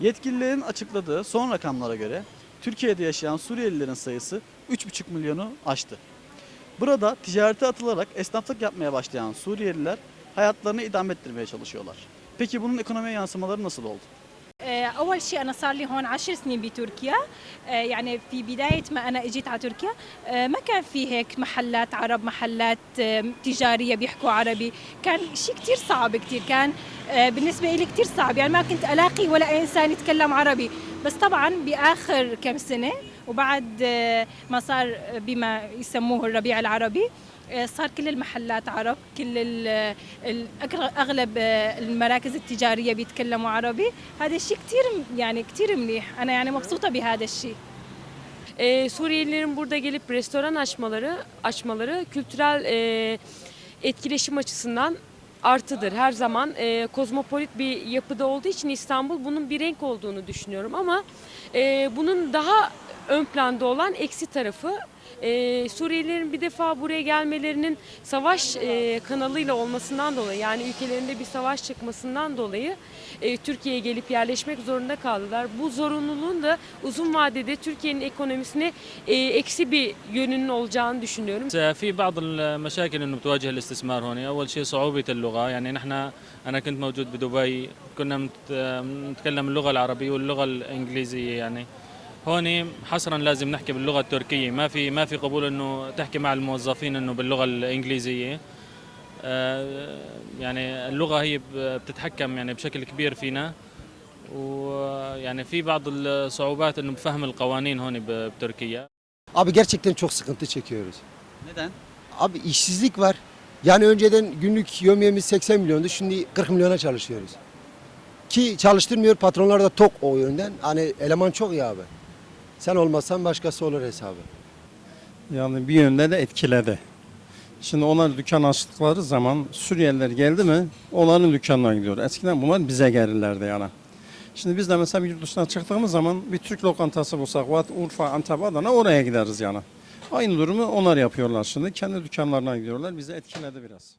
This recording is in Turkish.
Yetkililerin açıkladığı son rakamlara göre Türkiye'de yaşayan Suriyelilerin sayısı 3,5 milyonu aştı. Burada ticarete atılarak esnaflık yapmaya başlayan Suriyeliler hayatlarını idame ettirmeye çalışıyorlar. Peki bunun ekonomiye yansımaları nasıl oldu? آه، أول شيء أنا صار لي هون عشر سنين بتركيا آه، يعني في بداية ما أنا إجيت على تركيا آه، ما كان في هيك محلات عرب محلات آه، تجارية بيحكوا عربي كان شيء كتير صعب كتير كان آه، بالنسبة لي كتير صعب. يعني ما كنت ألاقي ولا إنسان يتكلم عربي. بس طبعا بآخر كم سنة وبعد آه، ما صار بما يسموه الربيع العربي آه، صار كل المحلات عرب كل أغلب آه، المراكز التجارية بيتكلموا عربي. هذا الشيء كثير يعني كثير منيح. أنا يعني مبسوطة بهذا الشيء Suriyelilerin burada gelip restoran açmaları, açmaları kültürel e, etkileşim açısından artıdır. Her zaman e, kozmopolit bir yapıda olduğu için İstanbul bunun bir renk olduğunu düşünüyorum ama e, bunun daha ön planda olan eksi tarafı e, Suriyelilerin bir defa buraya gelmelerinin savaş e, kanalıyla olmasından dolayı yani ülkelerinde bir savaş çıkmasından dolayı e, Türkiye'ye gelip yerleşmek zorunda kaldılar. Bu zorunluluğun da uzun vadede Türkiye'nin ekonomisine e, eksi bir yönünün olacağını düşünüyorum. في بعض المشاكل انه بتواجه الاستثمار هون اول شيء صعوبه اللغه يعني نحن انا كنت موجود بدبي كنا مت- نتكلم اللغه العربيه واللغه الانجليزيه يعني هون حصرا لازم نحكي باللغه التركيه ما في ما في قبول انه تحكي مع الموظفين انه باللغه الانجليزيه آه، يعني اللغه هي ب- بتتحكم يعني بشكل كبير فينا ويعني في بعض الصعوبات انه بفهم القوانين هون ب- بتركيا Abi gerçekten çok sıkıntı çekiyoruz. Neden? Abi işsizlik var. Yani önceden günlük yömyemiz 80 milyondu. Şimdi 40 milyona çalışıyoruz. Ki çalıştırmıyor patronlar da tok o yönden. Hani eleman çok ya abi. Sen olmazsan başkası olur hesabı. Yani bir yönde de etkiledi. Şimdi onlar dükkan açtıkları zaman Suriyeliler geldi mi onların dükkanına gidiyor. Eskiden bunlar bize gelirlerdi yani. Şimdi biz de mesela bir yurt dışına çıktığımız zaman bir Türk lokantası bulsak, Vat, Urfa, Antep, Adana oraya gideriz yani. Aynı durumu onlar yapıyorlar şimdi. Kendi dükkanlarına gidiyorlar. Bizi etkiledi biraz.